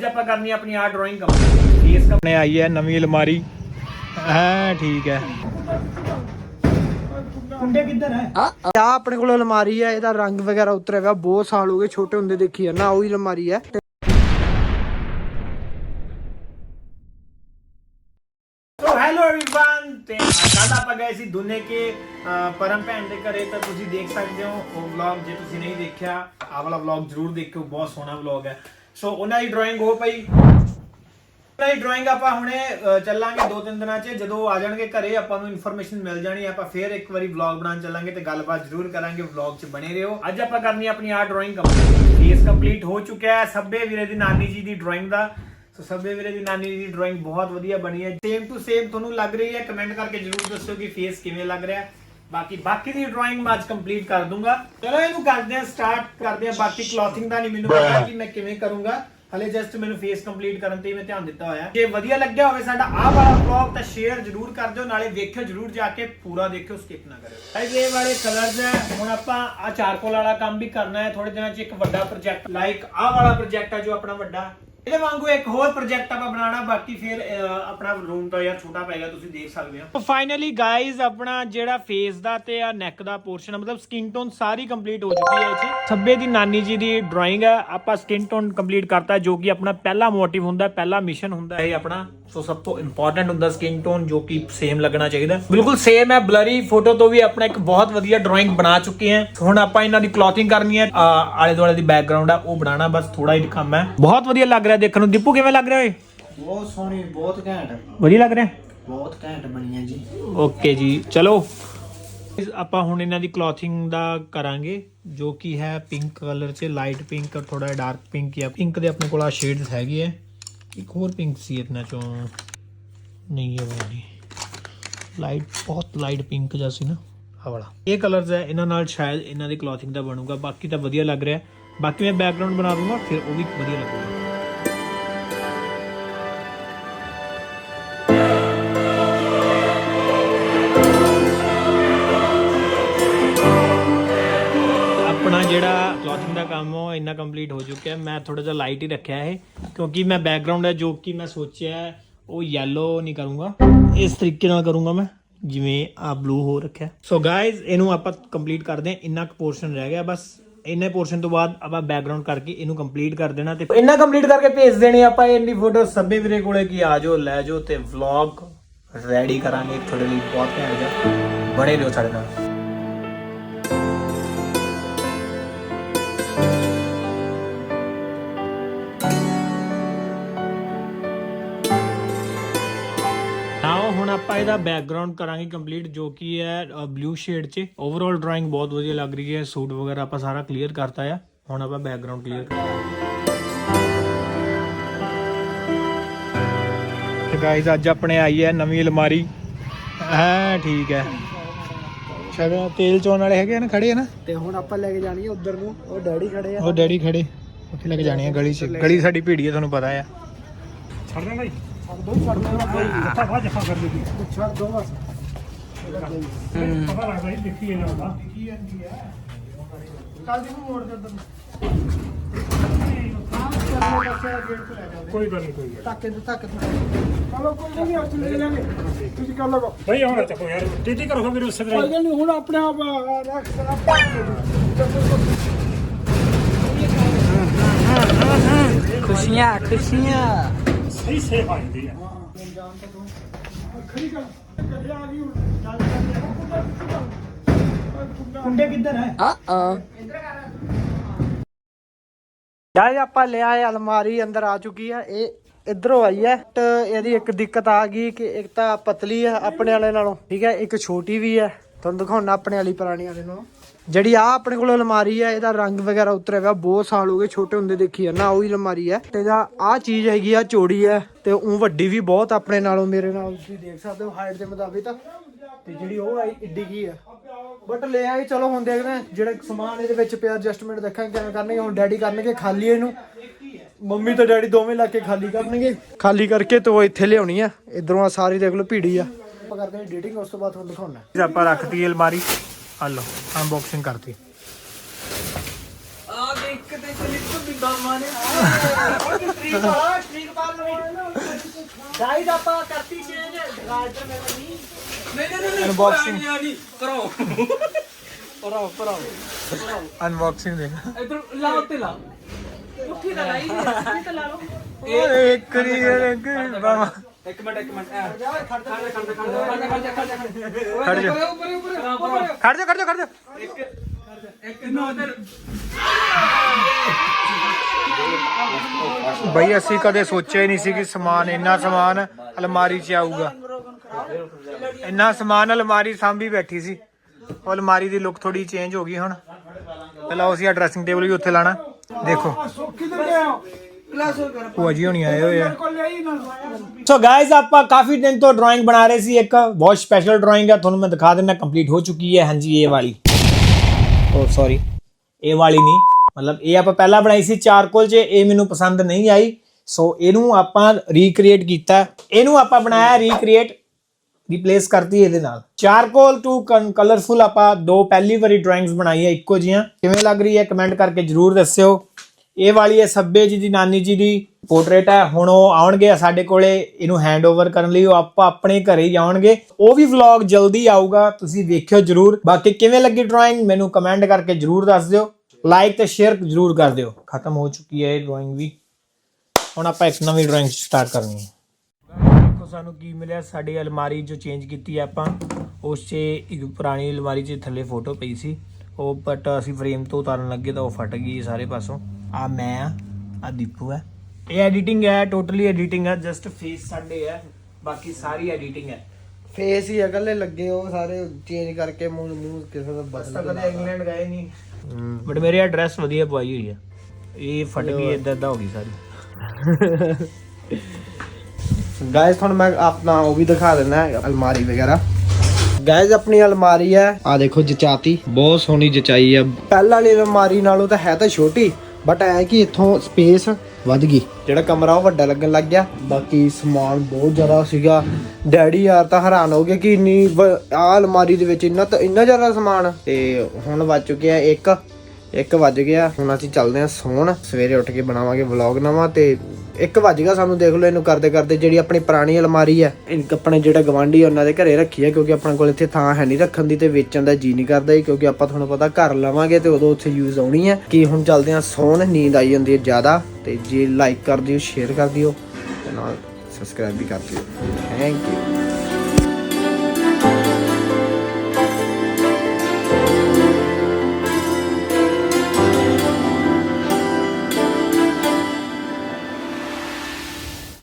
ਅੱਜ ਆਪਾਂ ਕਰਨੀ ਆ ਆਪਣੀ ਆਰਟ ਡਰਾਇੰਗ ਕੰਪਲੀਟ ਫੇਸ ਨੇ ਆਈ ਹੈ ਨਵੀਂ ਅਲਮਾਰੀ ਹਾਂ ਠੀਕ ਹੈ ਕੁੰਡੇ ਕਿੱਧਰ ਹੈ ਆ ਆਪਣੇ ਕੋਲ ਅਲਮਾਰੀ ਹੈ ਇਹਦਾ ਰੰਗ ਵਗੈਰਾ ਉਤਰਿਆ ਹੋਇਆ ਬਹੁਤ ਸਾਲ ਹੋ ਗਏ ਛੋਟੇ ਹੁੰਦੇ ਦੇਖੀ ਹੈ ਨਾ ਉਹੀ ਅਲਮਾਰੀ ਹੈ ਸੋ ਹੈਲੋ एवरीवन ਤੇ ਕੱਲ ਆਪਾਂ ਗਏ ਸੀ ਦੁਨੇ ਕੇ ਅਹ, ਪਰਮ ਭੈਣ ਦੇ ਘਰੇ ਤਾਂ ਤੁਸੀਂ ਦੇਖ ਸਕਦੇ ਹੋ ਉਹ ਵਲੌਗ ਜੇ ਤੁਸੀਂ ਨਹੀਂ ਦੇਖਿਆ ਆਹ ਵਾਲਾ ਵਲੌਗ ਜ਼ਰੂਰ ਦੇਖਿਓ ਬਹੁਤ ਸੋਹਣਾ ਵਲੌਗ ਹੈ ਸੋ ਉਹਨਾਂ ਦੀ ਡਰਾਇੰਗ ਹੋ ਪਈ। ਉਹਨਾਂ ਦੀ ਡਰਾਇੰਗ ਆਪਾਂ ਹੁਣੇ ਅਹ, ਚੱਲਾਂਗੇ ਦੋ ਤਿੰਨ ਦਿਨਾਂ 'ਚ। ਜਦੋਂ ਆ ਜਾਣਗੇ ਘਰੇ ਆਪਾਂ ਨੂੰ ਇਨਫੋਰਮੇਸ਼ਨ ਮਿਲ ਜਾਣੀ ਆਪਾਂ ਫੇਰ ਇੱਕ ਵਾਰੀ ਵਲੌਗ ਬਣਾਉਣ ਚੱਲਾਂਗੇ ਤੇ ਗੱਲਬਾਤ ਜ਼ਰੂਰ ਕਰਾਂਗੇ। ਵਲੌਗ 'ਚ ਬਣੇ ਰਹੋ। ਅੱਜ ਆਪਾਂ ਕਰਨੀ ਆ ਆਪਣੀ ਆਹ ਡਰਾਇੰਗ ਕੰਪਲੀਟ ਫੇਸ ਕੰਪਲੀਟ ਹੋ ਚੁੱਕਿਆ ਹੈ ਸੱਬੇ ਵੀਰੇ ਦੀ ਨਾਨੀ ਜੀ ਦੀ ਡਰਾਇੰਗ ਦਾ। ਸੋ ਸੱਬੇ ਵੀਰੇ ਦੀ ਨਾਨੀ ਜੀ ਦੀ ਡਰਾਇੰਗ ਬਹੁਤ ਵਧੀਆ ਬਣੀ ਹੈ। ਸੇਮ ਟੂ ਸੇਮ ਤੁਹਾਨੂੰ ਲੱਗ ਰਹੀ ਹੈ। ਕਮੈਂਟ ਕਰਕੇ ਜਰੂਰ ਦੱਸਿਓ ਕਿ ਫੇਸ ਕਿਵੇਂ ਲੱਗ ਰਿਹਾ ਹੈ। ਬਾਕੀ ਬਾਕੀ ਦੀ ਡਰਾਇੰਗ ਮੈਂ ਅੱਜ ਕੰਪਲੀਟ ਕਰ ਦੂੰਗਾ। ਚਲੋ, ਇਹਨੂੰ ਕਰਦੇ ਹਾਂ ਸਟਾਰਟ ਕਰਦੇ ਹਾਂ। ਬਾਕੀ ਕਲੋਥਿੰਗ ਦਾ ਨਹੀਂ ਮੈਨੂੰ ਪਤਾ ਕਿ ਮੈਂ ਕਿਵੇਂ ਕਰੂੰਗਾ। ਹਲੇ ਜਸਟ ਮੈਨੂੰ ਫੇਸ ਕੰਪਲੀਟ ਕਰਨ ਤੇ ਮੈਂ ਧਿਆਨ ਦਿੱਤਾ ਹੋਇਆ। ਜੇ ਵਧੀਆ ਲੱਗਿਆ ਹੋਵੇ ਸਾਡਾ ਆਹ ਵਾਲਾ ਵਲੌਗ ਤਾਂ ਸ਼ੇਅਰ ਜਰੂਰ ਕਰ ਦਿਓ। ਨਾਲੇ ਵੇਖਿਓ ਜਰੂਰ ਜਾ ਕੇ, ਪੂਰਾ ਦੇਖਿਓ ਸਕਿਪ ਨਾ ਕਰਿਓ। ਗਾਇਸ ਇਹ ਵਾਲੇ ਕਲਰਸ ਹੈ। ਹੁਣ ਆਪਾਂ ਆ ਚਾਰਕੋਲ ਵਾਲਾ ਕੰਮ ਵੀ ਕਰਨਾ ਹੈ। ਥੋੜੇ ਦਿਨਾਂ 'ਚ ਇੱਕ ਵੱਡਾ ਪ੍ਰੋਜੈਕਟ ਲਾਈਕ ਆਹ ਵਾਲਾ ਪ੍ਰੋਜੈਕਟ ਹੈ ਜੋ ਆਪਣਾ ਵੱਡਾ। ਇਹਦੇ ਵਾਂਗੂ ਇੱਕ ਹੋਰ ਪ੍ਰੋਜੈਕਟ ਆਪਾਂ ਬਣਾਉਣਾ ਬਾਕੀ ਫਿਰ ਅਹ, ਆਪਣਾ ਰੂਮ ਤਾਂ ਯਾਰ ਛੋਟਾ ਪਏਗਾ ਤੁਸੀਂ ਦੇਖ ਸਕਦੇ ਹੋ। ਫਾਈਨਲੀ ਗਾਇਜ਼ ਆਪਣਾ ਜਿਹੜਾ ਫੇਸ ਦਾ ਤੇ ਆ ਨੈਕ ਦਾ ਪੋਰਸ਼ਨ ਮਤਲਬ ਸਕਿਨ ਟੋਨ ਸਾਰੀ ਕੰਪਲੀਟ ਹੋ ਚੁੱਕੀ ਹੈ ਇਹ ਸੱਬੇ ਦੀ ਨਾਨੀ ਜੀ ਦੀ ਡਰਾਇੰਗ ਹੈ ਆਪਾਂ ਸਕਿਨ ਟੋਨ ਕੰਪਲੀਟ ਕਰਤਾ ਜੋ ਕਿ ਆਪਣਾ ਪਹਿਲਾ ਮੋਟਿਵ ਹੁੰਦਾ ਪਹਿਲਾ ਮਿਸ਼ਨ ਹੁੰਦਾ ਇਹ ਆਪਣਾ। ਸੋ ਸਭ ਤੋਂ ਇੰਪੋਰਟੈਂਟ ਹੁੰਦਾ ਸਕਿਨ ਟੋਨ ਜੋ ਕਿ ਸੇਮ ਲੱਗਣਾ ਚਾਹੀਦਾ। ਬਿਲਕੁਲ ਸੇਮ ਹੈ ਬਲਰੀ ਫੋਟੋ ਤੋਂ ਵੀ ਆਪਣਾ ਇੱਕ ਬਹੁਤ ਵਧੀਆ ਡਰਾਇੰਗ ਬਣਾ ਚੁੱਕੇ ਹਾਂ। ਹੁਣ ਆਪਾਂ ਇਹਨਾਂ ਦੀ ਕਲੋਥਿੰਗ ਕਰਨੀ ਹੈ। ਆਲੇ ਦੁਆਲੇ ਦੀ ਬੈਕਗ੍ਰਾਉਂਡ ਆ ਉਹ ਬਣਾਉਣਾ ਬਸ ਥੋੜਾ ਹੀ ਕੰਮ ਹੈ। ਬਹੁਤ ਵਧੀਆ ਲੱਗ ਰਿਹਾ ਦੇਖਣ ਨੂੰ। ਦੀਪੂ ਕਿਵੇਂ ਲੱਗ ਰਿਹਾ ਓਏ? ਬਹੁਤ ਸੋਹਣੀ ਬਹੁਤ ਘੈਂਟ। ਵਧੀਆ ਲੱਗ ਰਿਹਾ? ਬਹੁਤ ਘੈਂਟ ਬਣੀ ਹੈ ਜੀ। ਓਕੇ ਜੀ ਚਲੋ। ਆਪਾਂ ਹੁਣ ਇਹਨਾਂ ਦੀ ਕਲੋਥਿੰਗ ਦਾ ਕਰਾਂਗੇ ਜੋ ਕਿ ਹੈ ਪਿੰਕ ਕਲਰ 'ਚ। ਲਾਈਟ ਪਿੰਕ ਔਰ ਥੋੜਾ ਡਾਰਕ ਪਿੰਕ ਜਾਂ ਪਿੰਕ ਦੇ ਆਪਣੇ ਕੋਲ ਆ ਸ਼ੇਡਸ ਹੈਗੇ ਆ। ਇੱਕ ਹੋਰ ਪਿੰਕ ਸੀ ਇਹਨਾਂ ਚੋਂ। ਨਹੀਂ ਇਹ ਵਾਲਾ। ਲਾਈਟ ਬਹੁਤ ਲਾਈਟ ਪਿੰਕ ਜਿਹਾ ਸੀ ਨਾ ਆ ਵਾਲਾ। ਇਹ ਕਲਰਸ ਹੈ ਇਹਨਾਂ ਨਾਲ ਸ਼ਾਇਦ ਇਹਨਾਂ ਦੀ ਕਲੋਥਿੰਗ ਦਾ ਬਣੂਗਾ। ਬਾਕੀ ਤਾਂ ਵਧੀਆ ਲੱਗ ਰਿਹਾ। ਬਾਕੀ ਮੈਂ ਬੈਕਗ੍ਰਾਉਂਡ ਬਣਾ ਦੂੰਗਾ, ਫਿਰ ਉਹ ਵੀ ਵਧੀਆ ਲੱਗੂਗਾ। ਜਿਹੜਾ ਦਾ ਕੰਮ ਉਹ ਇੰਨਾ ਕੰਪਲੀਟ ਹੋ ਚੁੱਕਿਆ, ਮੈਂ ਥੋੜਾ ਜਿਹਾ ਲਾਈਟ ਹੀ ਰੱਖਿਆ ਇਹ, ਕਿਉਂਕਿ ਮੈਂ ਬੈਕਗ੍ਰਾਉਂਡ ਹੈ ਜੋ ਕਿ ਮੈਂ ਸੋਚਿਆ ਉਹ ਯੈਲੋ ਨਹੀਂ ਕਰੂੰਗਾ। ਇਸ ਤਰੀਕੇ ਨਾਲ ਕਰੂੰਗਾ ਮੈਂ, ਜਿਵੇਂ ਆ ਬਲੂ ਹੋ ਰੱਖਿਆ। ਸੋ ਗਾਇਜ਼ ਇਹਨੂੰ ਆਪਾਂ ਕੰਪਲੀਟ ਕਰਦੇ ਹਾਂ, ਇੰਨਾ ਕੁ ਪੋਰਸ਼ਨ ਰਹਿ ਗਿਆ ਬਸ। ਇੰਨੇ ਪੋਰਸ਼ਨ ਤੋਂ ਬਾਅਦ ਆਪਾਂ ਬੈਕਗ੍ਰਾਉਂਡ ਕਰਕੇ ਇਹਨੂੰ ਕੰਪਲੀਟ ਕਰ ਦੇਣਾ ਤੇ ਇੰਨਾ ਕੰਪਲੀਟ ਕਰਕੇ ਭੇਜ ਦੇਣੀ ਆਪਾਂ ਇੰਨੀ ਫੋਟੋ ਸਭੇ ਵੀਰੇ ਕੋਲੇ ਕੀ ਆ ਜਾਓ, ਲੈ ਜਾਓ ਤੇ ਵਲੌਗ ਰੈਡੀ ਕਰਾਂਗੇ, ਤੁਹਾਡੇ ਲਈ ਬਹੁਤ ਘੈਂਟ ਜਿਹਾ ਬਣੇ ਰਹੋ ਸਾਡੇ ਨਾਲ। ਹੁਣ ਆਪਾਂ ਇਹਦਾ ਬੈਕਗ੍ਰਾਉਂਡ ਕਰਾਂਗੇ ਕੰਪਲੀਟ ਜੋ ਕਿ ਹੈ ਬਲੂ ਸ਼ੇਡ 'ਚ। ਓਵਰਆਲ ਡਰਾਇੰਗ ਬਹੁਤ ਵਧੀਆ ਲੱਗ ਰਹੀ ਹੈ ਸੂਟ ਵਗੈਰਾ ਆਪਾਂ ਸਾਰਾ ਕਲੀਅਰ ਕਰਤਾ ਆ। ਹੁਣ ਆਪਾਂ ਬੈਕਗ੍ਰਾਉਂਡ ਕਲੀਅਰ ਤੇ ਗਾਇਜ਼ ਅੱਜ ਆਪਣੇ ਆਈ ਹੈ ਨਵੀਂ ਅਲਮਾਰੀ। ਹਾਂ ਠੀਕ ਹੈ। ਸ਼ਾਇਦ ਤੇਲ ਚੋਣ ਵਾਲੇ ਹੈਗੇ ਨਾ ਖੜੇ ਨਾ? ਤੇ ਹੁਣ ਆਪਾਂ ਲੈ ਕੇ ਜਾਣੀ ਹੈ ਉਧਰ ਨੂੰ ਉਹ ਡੈਡੀ ਖੜੇ ਆ। ਉਹ ਡੈਡੀ ਖੜੇ ਉੱਥੇ ਲੈ ਕੇ ਜਾਣੀ ਹੈ ਗਲੀ 'ਚ। ਗਲੀ ਸਾਡੀ ਭੀੜੀ ਹੈ ਤੁਹਾਨੂੰ ਪਤਾ ਆ। ਛੱਡ ਦੋ ਛੱਡ ਦੋ ਭਾਈ ਜੱਫਾ ਬਾਅਦ ਜੱਫਾ ਕਰ ਦੇ ਛੱਡ ਦੋ ਬਸ ਪਤਾ ਲੱਗਦਾ ਇਹ ਦੇਖੀ ਇਹਨਾਂ ਦਾ ਦੇਖੀ ਜਾਂਦੀ ਹੈ ਕੱਲ ਦੀ ਨੂੰ ਮੋੜ ਦੇ ਉਧਰ ਕੋਈ ਗੱਲ ਨਹੀਂ ਕੋਈ ਧੱਕੇ ਦੇ ਧੱਕੇ ਚਲੋ ਕੋਈ ਗੱਲ ਨਹੀਂ ਅਸੀਂ ਲੈ ਲਾਂਗੇ ਤੁਸੀਂ ਕਰ ਲਓ ਭਈ ਹੁਣ ਚੱਕੋ ਯਾਰ ਟੀਟੀ ਕਰੋ ਫਿਰ ਉਸੇ ਕੋਈ ਗੱਲ ਨਹੀਂ ਹੁਣ ਆਪਣੇ ਆਪ ਆ, ਰੱਖ ਰੱਖ ਖੁਸ਼ੀਆਂ ਖੁਸ਼ੀਆਂ। ਸਹੀ ਸੇਫ ਆ ਜਾਂਦੀ ਆ। ਖੜੀ ਕਰ ਕੱਢਿਆ ਆ ਗਈ ਹੁਣ ਗੱਲ ਕੁੰਡੇ ਕਿੱਧਰ ਹੈ ਯਾਰ ਆਪਾਂ ਲਿਆ ਹੈ ਅਲਮਾਰੀ ਅੰਦਰ ਆ ਚੁੱਕੀ ਹੈ ਇਹ ਇਧਰੋਂ ਆਈ ਹੈ ਤੇ ਇਹਦੀ ਇੱਕ ਦਿੱਕਤ ਆ ਗਈ ਕਿ ਇੱਕ ਤਾਂ ਪਤਲੀ ਹੈ ਆਪਣੇ ਵਾਲੇ ਨਾਲੋਂ। ਠੀਕ ਹੈ ਇੱਕ ਛੋਟੀ ਵੀ ਹੈ। ਤੁਹਾਨੂੰ ਦਿਖਾਉਣਾ ਆਪਣੇ ਵਾਲੀ ਪੁਰਾਣੀ ਵਾਲੇ ਨਾਲੋਂ। ਜਿਹੜੀ ਆ ਆਪਣੇ ਕੋਲ ਅਲਮਾਰੀ ਹੈ ਇਹਦਾ ਰੰਗ ਵਗੈਰਾ ਉਤਰਿਆ ਹੋਇਆ, ਬਹੁਤ ਸਾਲ ਹੋ ਗਏ ਛੋਟੇ ਹੁੰਦੇ ਦੇਖੀ ਹੈ ਨਾ ਉਹੀ ਅਲਮਾਰੀ ਹੈ ਤੇ ਇਹਦਾ ਆ ਚੀਜ਼ ਹੈਗੀ ਆ, ਚੋੜੀ ਹੈ ਤੇ ਉਹ ਵੱਡੀ ਵੀ ਬਹੁਤ ਆਪਣੇ ਨਾਲੋਂ, ਮੇਰੇ ਨਾਲ ਤੁਸੀਂ ਦੇਖ ਸਕਦੇ ਹੋ ਹਾਈਟ ਦੇ ਮੁਤਾਬਿਕ ਤਾਂ। ਤੇ ਜਿਹੜੀ ਉਹ ਆਈ, ਏਡੀ ਕੀ ਹੈ ਬਟ ਲੈ ਆਈ ਚਲੋ ਹੁਣ ਦੇਖਦੇ ਹਾਂ, ਜਿਹੜਾ ਸਮਾਨ ਇਹਦੇ ਵਿੱਚ ਪਿਆ ਐਡਜਸਟਮੈਂਟ ਦੇਖਾਂਗੇ ਕਿਵੇਂ ਕਰਨਗੇ। ਹੁਣ ਡੈਡੀ ਕਰਨਗੇ ਖਾਲੀ ਇਹਨੂੰ। ਮੰਮੀ ਤੇ ਡੈਡੀ ਦੋਵੇਂ ਲਾ ਕੇ ਖਾਲੀ ਕਰਨਗੇ। ਖਾਲੀ ਕਰਕੇ ਤੇ ਉਹ ਇੱਥੇ ਲਿਆਉਣੀ ਆ। ਇਧਰੋਂ ਆ ਸਾਰੀ ਦੇਖ ਲਓ ਭੀੜੀ ਆ। ਆਪਾਂ ਕਰਦੇ ਹਾਂ ਐਡੀਟਿੰਗ ਉਸ ਤੋਂ ਬਾਅਦ ਤੁਹਾਨੂੰ ਦਿਖਾਉਣਾ ਆਪਾਂ ਰੱਖਤੀ ਅਲਮਾਰੀ। ਆ ਲਓ ਅਨਬਾਕਸਿੰਗ ਕਰਤੀ। ਆ ਦੇਖ ਤੇ ਕਲਿੱਪ ਵੀ ਬਾਮਾ ਸਟ੍ਰੀਕ ਵਾਲਾ ਸਟ੍ਰੀਕ ਪਾ ਲਓ ਗਾਈਸ ਆਪਾਂ ਕਰਤੀ ਚੇਂਜ ਗਾਰਡਰ ਮੇਰੇ ਨਹੀਂ ਅਨਬਾਕਸਿੰਗ ਕਰੋ ਪਰਾਓ ਪਰਾਓ ਅਨਬਾਕਸਿੰਗ ਦੇ ਇਧਰ ਲਾ ਉੱਤੇ ਲਾ ਉੱਠੀ ਤਾਂ ਲਾਈ ਉੱਠੀ ਤਾਂ ਲਾ ਲਓ। ਕਰੀ ਯਾਰ ਬਾਵਾ। ਇੱਕ ਮਿੰਟ ਇੱਕ ਮਿੰਟ ਐ। ਖੜ ਜਾ ਖੜ ਜਾ। ਖੜ ਜਾ ਖੜ ਜਾ ਖੜ ਜਾ। ਖੜ ਜਾ ਉੱਪਰ ਉੱਪਰ ਉੱਪਰ ਖੜ ਜਾ ਖੜ ਜਾ ਖੜ ਜਾ। ਇੱਕ ਨੋ ਉਧਰ ਬਈ ਅਸੀਂ ਕਦੇ ਸੋਚਿਆ ਹੀ ਨਹੀਂ ਸੀ ਕਿ ਸਮਾਨ ਇੰਨਾ ਸਮਾਨ ਅਲਮਾਰੀ 'ਚ ਆਊਗਾ। ਇੰਨਾ ਸਮਾਨ ਅਲਮਾਰੀ ਸਾਂਭੀ ਬੈਠੀ ਸੀ। ਉਹ ਅਲਮਾਰੀ ਦੀ ਲੁੱਕ ਥੋੜੀ ਚੇਂਜ ਹੋ ਗਈ ਹੁਣ। ਪਹਿਲਾਂ ਅਸੀਂ ਆ ਡਰੈਸਿੰਗ ਟੇਬਲ ਵੀ ਉੱਥੇ ਲਾਣਾ। ਦੇਖੋ। ਭੂਆ ਜੀ ਹੋਣੀ ਆਏ ਹੋਏ ਆ। ਸੋ। ਗਾਇਜ਼ ਆਪਾਂ ਕਾਫੀ ਦਿਨ ਤੋਂ ਡਰਾਇੰਗ ਬਣਾ ਰਹੇ ਸੀ ਇੱਕ ਬਹੁਤ ਸਪੈਸ਼ਲ ਡਰਾਇੰਗ ਹੈ ਤੁਹਾਨੂੰ ਮੈਂ ਦਿਖਾ ਦਿੰਦਾ ਕੰਪਲੀਟ ਹੋ ਚੁੱਕੀ ਹੈ। ਹਾਂਜੀ ਇਹ ਵਾਲੀ। ਓ ਸੌਰੀ ਇਹ ਵਾਲੀ ਨਹੀਂ। ਮਤਲਬ ਇਹ ਆਪਾਂ ਪਹਿਲਾਂ ਬਣਾਈ ਸੀ ਚਾਰਕੋਲ 'ਚ ਇਹ ਮੈਨੂੰ ਪਸੰਦ ਨਹੀਂ ਆਈ। ਸੋ ਇਹਨੂੰ ਆਪਾਂ ਰੀਕ੍ਰੀਏਟ ਕੀਤਾ। ਇਹਨੂੰ ਆਪਾਂ ਬਣਾਇਆ ਰੀਕ੍ਰੀਏਟ ਰਿਪਲੇਸ ਕਰਤੀ ਇਹਦੇ ਨਾਲ। ਚਾਰਕੋਲ ਟੂ ਕਲਰਫੁਲ ਆਪਾਂ ਦੋ ਪਹਿਲੀ ਵਾਰੀ ਡਰਾਇੰਗਸ ਬਣਾਈਆਂ ਇੱਕੋ ਜੀਆਂ ਕਿਵੇਂ ਲੱਗ ਰਹੀ ਹੈ ਕਮੈਂਟ ਕਰਕੇ ਜਰੂਰ ਦੱਸਿਓ। ਇਹ ਵਾਲੀ ਹੈ ਸੱਬੇ ਜੀ ਦੀ, ਨਾਨੀ ਜੀ ਦੀ ਪੋਰਟਰੇਟ ਹੈ। ਹੁਣ ਉਹ ਆਉਣਗੇ ਸਾਡੇ ਕੋਲੇ, ਇਹਨੂੰ ਹੈਂਡਓਵਰ ਕਰਨ ਲਈ। ਉਹ ਆਪਾਂ ਆਪਣੇ ਘਰੇ ਹੀ ਆਉਣਗੇ। ਉਹ ਵੀ ਵਲੌਗ ਜਲਦੀ ਆਊਗਾ, ਤੁਸੀਂ ਵੇਖਿਓ ਜਰੂਰ। ਬਾਕੀ ਕਿਵੇਂ ਲੱਗੀ ਡਰਾਇੰਗ ਮੈਨੂੰ ਕਮੈਂਟ ਕਰਕੇ ਜਰੂਰ ਦੱਸ ਦਿਓ। ਲਾਈਕ ਤੇ ਸ਼ੇਅਰ ਜਰੂਰ ਕਰ ਦਿਓ। ਖਤਮ ਹੋ ਚੁੱਕੀ ਹੈ ਇਹ ਡਰਾਇੰਗ ਵੀ। ਹੁਣ ਆਪਾਂ ਇੱਕ ਨਵੀਂ ਡਰਾਇੰਗ ਸਟਾਰਟ ਕਰਨੀ ਹੈ। ਦੇਖੋ ਸਾਨੂੰ ਕੀ ਮਿਲਿਆ, ਸਾਡੀ ਅਲਮਾਰੀ ਜੋ ਚੇਂਜ ਕੀਤੀ ਹੈ ਆਪਾਂ, ਉਸ 'ਚ ਇੱਕ ਪੁਰਾਣੀ ਅਲਮਾਰੀ 'ਚ ਥੱਲੇ ਫੋਟੋ ਪਈ ਸੀ। ਉਹ ਬਟ ਅਸੀਂ ਫਰੇਮ ਤੋਂ ਉਤਾਰਨ ਲੱਗੇ ਤਾਂ ਉਹ ਫਟ ਗਈ ਸਾਰੇ ਪਾਸੋਂ। ਆ ਮੈਂ ਆ ਦੀਪੂ ਹੈ ਇਹ ਐਡੀਟਿੰਗ ਹੈ ਟੋਟਲੀ ਐਡੀਟਿੰਗ ਹੈ ਜਸਟ ਫੇਸ ਸਾਡੇ ਹੈ ਬਾਕੀ ਸਾਰੀ ਐਡੀਟਿੰਗ ਹੈ। ਫੇਸ ਹੀ ਅਗਲੇ ਲੱਗੇ ਉਹ ਸਾਰੇ ਚੇਂਜ ਕਰਕੇ ਮੂੰਹ ਮੂੰਹ ਕਿਸੇ ਦਾ ਬਦਲ ਕਦੇ ਇੰਗਲੈਂਡ ਗਏ ਨਹੀਂ ਬਟ ਮੇਰੇ ਐਡਰੈਸ ਵਧੀਆ ਪਵਾਈ ਹੋਈ ਹੈ ਇਹ ਫਟ ਗਈ ਇਦਾਂ ਇਦਾਂ ਹੋ ਗਈ ਸਾਰੀ। ਗਾਇਸ ਤੁਹਾਨੂੰ ਮੈਂ ਆਪਣਾ ਉਹ ਵੀ ਦਿਖਾ ਦਿੰਦਾ ਅਲਮਾਰੀ ਵਗੈਰਾ। ਗਾਇਸ ਆਪਣੀ ਅਲਮਾਰੀ ਹੈ। ਆ ਦੇਖੋ ਜਚਾਤੀ ਬਹੁਤ ਸੋਹਣੀ ਜਚਾਈ ਹੈ ਪਹਿਲਾਂ ਵਾਲੀ ਅਲਮਾਰੀ ਨਾਲੋਂ ਤਾਂ ਹੈ ਤਾਂ ਛੋਟੀ। ਬਟ ਐ ਕਿ ਇੱਥੋਂ ਸਪੇਸ ਵੱਧ ਗਈ। ਜਿਹੜਾ ਕਮਰਾ ਉਹ ਵੱਡਾ ਲੱਗਣ ਲੱਗ ਗਿਆ। ਬਾਕੀ ਸਮਾਨ ਬਹੁਤ ਜ਼ਿਆਦਾ ਸੀਗਾ। ਡੈਡੀ ਯਾਰ ਤਾਂ ਹੈਰਾਨ ਹੋ ਗਏ ਕਿ ਇੰਨੀ ਆ ਅਲਮਾਰੀ ਦੇ ਵਿੱਚ ਇੰਨਾ ਤਾਂ ਇੰਨਾ ਜ਼ਿਆਦਾ ਸਮਾਨ। ਤੇ ਹੁਣ ਵੱਜ ਚੁੱਕਿਆ ਇੱਕ। ਇੱਕ ਵੱਜ ਗਿਆ, ਹੁਣ ਅਸੀਂ ਚੱਲਦੇ ਹਾਂ ਸੌਣ। ਸਵੇਰੇ ਉੱਠ ਕੇ ਬਣਾਵਾਂਗੇ ਵਲੌਗ ਨਵਾਂ ਤੇ ਇੱਕ ਵੱਜ ਗਿਆ ਸਾਨੂੰ, ਦੇਖ ਲਓ ਇਹਨੂੰ ਕਰਦੇ ਕਰਦੇ ਜਿਹੜੀ ਆਪਣੀ ਪੁਰਾਣੀ ਅਲਮਾਰੀ ਹੈ ਇਹ ਆਪਣੇ ਜਿਹੜਾ ਗਵਾਂਢੀ ਉਹਨਾਂ ਦੇ ਘਰੇ ਰੱਖੀ ਹੈ, ਕਿਉਂਕਿ ਆਪਣੇ ਕੋਲ ਇੱਥੇ ਥਾਂ ਹੈ ਨਹੀਂ ਰੱਖਣ ਦੀ ਤੇ ਵੇਚਣ ਦਾ ਜੀ ਨਹੀਂ ਕਰਦਾ ਕਿਉਂਕਿ ਆਪਾਂ ਤੁਹਾਨੂੰ ਪਤਾ ਘਰ ਲਵਾਂਗੇ ਤੇ ਉਦੋਂ ਉੱਥੇ ਯੂਜ਼ ਆਉਣੀ ਹੈ। ਕਿ ਹੁਣ ਚੱਲਦੇ ਹਾਂ ਸੌਣ, ਨੀਂਦ ਆਈ ਜਾਂਦੀ ਹੈ ਜ਼ਿਆਦਾ, ਤੇ ਜੇ ਲਾਈਕ ਕਰ ਦਿਓ ਸ਼ੇਅਰ ਕਰ ਦਿਓ, ਤੇ ਨਾਲ ਸਬਸਕ੍ਰਾਈਬ ਵੀ ਕਰ ਦਿਓ। Thank you